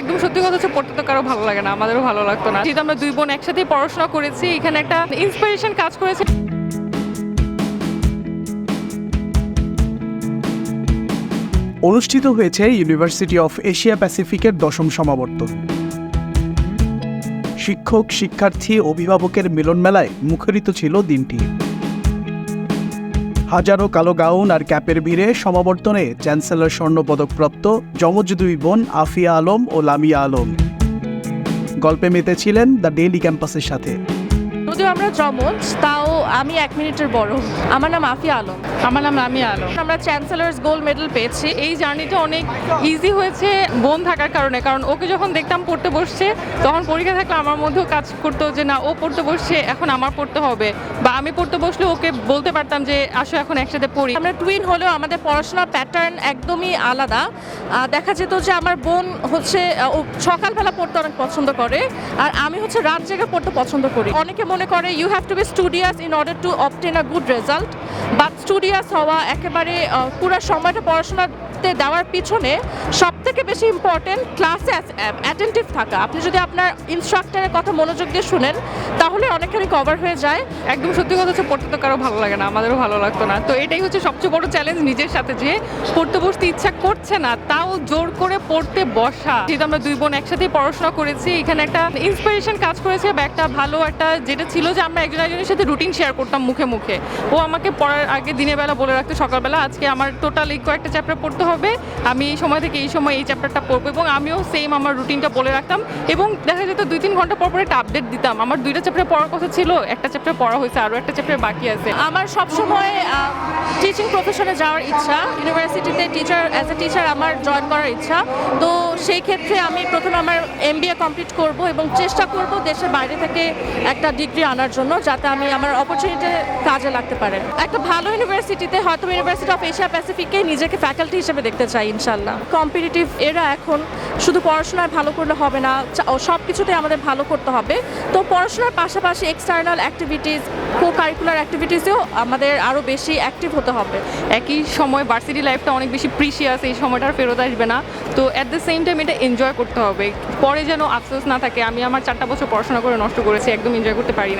একদম সত্যি কথা হচ্ছে পড়তে তো কারও ভালো লাগে না, আমাদেরও ভালো লাগতো না। যেহেতু আমরা দুই বোন একসাথেই পড়াশোনা করেছি, এখানে একটা ইন্সপিরেশন কাজ করেছে। অনুষ্ঠিত হয়েছে ইউনিভার্সিটি অফ এশিয়া প্যাসিফিকের দশম সমাবর্তন। শিক্ষক, শিক্ষার্থী, অভিভাবকের মিলন মেলায় মুখরিত ছিল দিনটি। হাজারো কালো গাউন আর ক্যাপের ভিড়ে সমাবর্তনে চ্যান্সেলর স্বর্ণপদকপ্রাপ্ত যমজ দুই বোন আফিয়া আলম ও লামিয়া আলম। গল্পে মেতেছিলেন দ্য ডেইলি ক্যাম্পাসের সাথে। যদিও আমরা জমজ তাও আমি এক মিনিটের বড়। আমার নাম আফিয়া আলম। আমার নাম লামিয়া আলম। আমরা চ্যান্সেলার্স গোল্ড মেডেল পেয়েছি। এই জার্নিটা অনেক ইজি হয়েছে বোন থাকার কারণে কারণ ওকে যখন দেখতাম পড়তে বসছে তখন পরীক্ষা থাকলে আমার মধ্যেও কাজ করতো যে না ও পড়তে বসছে এখন আমার পড়তে হবে। বা আমি পড়তে বসলে ওকে বলতে পারতাম যে আসো এখন একসাথে পড়ি। আমরা টুইন হলেও আমাদের পড়াশোনার প্যাটার্ন একদমই আলাদা। দেখা যেত যে আমার বোন হচ্ছে ও সকালবেলা পড়তে অনেক পছন্দ করে আর আমি হচ্ছে রাত জেগে পড়তে পছন্দ করি। অনেকে মনে করে you have to be studious in order to obtain a good result but studious হওয়া একেবারে পুরো সময়টা পড়াশোনাতে দেওয়ার পিছনে সব থেকে বেশি ইম্পর্টেন্ট ক্লাসে অ্যাটেন্টিভ থাকা। আপনি যদি আপনার ইনস্ট্রাক্টরের কথা মনোযোগ দিয়ে শুনেন, তাহলে অনেকখানি কভার হয়ে যায়। একদম সত্যি কথা হচ্ছে, পড়তে তো কারও ভালো লাগে না, আমাদেরও ভালো লাগতো না। তো এটাই হচ্ছে সবচেয়ে বড় চ্যালেঞ্জ নিজের সাথে, যে পড়তে বসতে ইচ্ছা করছে না, তাও জোর করে পড়তে বসা। যেহেতু আমরা দুই বোন একসাথেই পড়াশোনা করেছি, এখানে একটা ইন্সপিরেশন কাজ করেছে বা একটা ভালো একটা, যেটা যে আমরা একজন একজনের সাথে রুটিন শেয়ার করতাম মুখে মুখে। ও আমাকে পড়ার আগে দিনের বেলা বলে রাখতো, সকালবেলা আজকে আমার টোটাল এই কয়েকটা চ্যাপ্টার পড়তে হবে, আমি এই সময় থেকে এই সময় এই চ্যাপ্টারটা পড়ব এবং আমিও সেম আমার রুটিনটা বলে রাখতাম এবং দেখা যেত দুই তিন ঘণ্টা পর পর একটা আপডেট দিতাম। আমার দুইটা চ্যাপ্টার পড়ার কথা ছিল, একটা চ্যাপ্টার পড়া হয়েছে, আরও একটা চ্যাপ্টার বাকি আছে। আমার সবসময় টিচিং প্রফেশনে যাওয়ার ইচ্ছা ইউনিভার্সিটিতে টিচার অ্যাজ এ টিচার আমার জয়েন করার ইচ্ছা। তো সেই ক্ষেত্রে আমি প্রথমে আমার এম কমপ্লিট করব এবং চেষ্টা করব দেশের বাইরে থেকে একটা ডিগ্রি আনার জন্য যাতে আমি আমার অপরচুনিটি কাজে লাগতে পারে। একটা ভালো ইউনিভার্সিটিতে হয়তো ইউনিভার্সিটি অফ এশিয়া প্যাসিফিকে নিজেকে ফ্যাকাল্টি হিসেবে দেখতে চাই ইনশাল্লাহ কম্পিটিটিভ এরা এখন শুধু পড়াশোনায় ভালো করলে হবে না সব কিছুতে আমাদের ভালো করতে হবে। তো পড়াশোনার পাশাপাশি এক্সটার্নাল অ্যাক্টিভিটিস কো কারিকুলার অ্যাক্টিভিটিসেও আমাদের আরও বেশি অ্যাক্টিভ হতে হবে। একই সময় ভার্সিটি লাইফটা অনেক বেশি প্রিশিয়াস এই সময়টা ফেরত আসবে না। তো অ্যাট দ্য সেম টাইম এটা এনজয় করতে হবে। পরে যেন আফসোস না থাকে, আমি আমার চারটা বছর পড়াশোনা করে নষ্ট করেছি, একদম এনজয় করতে পারি নাই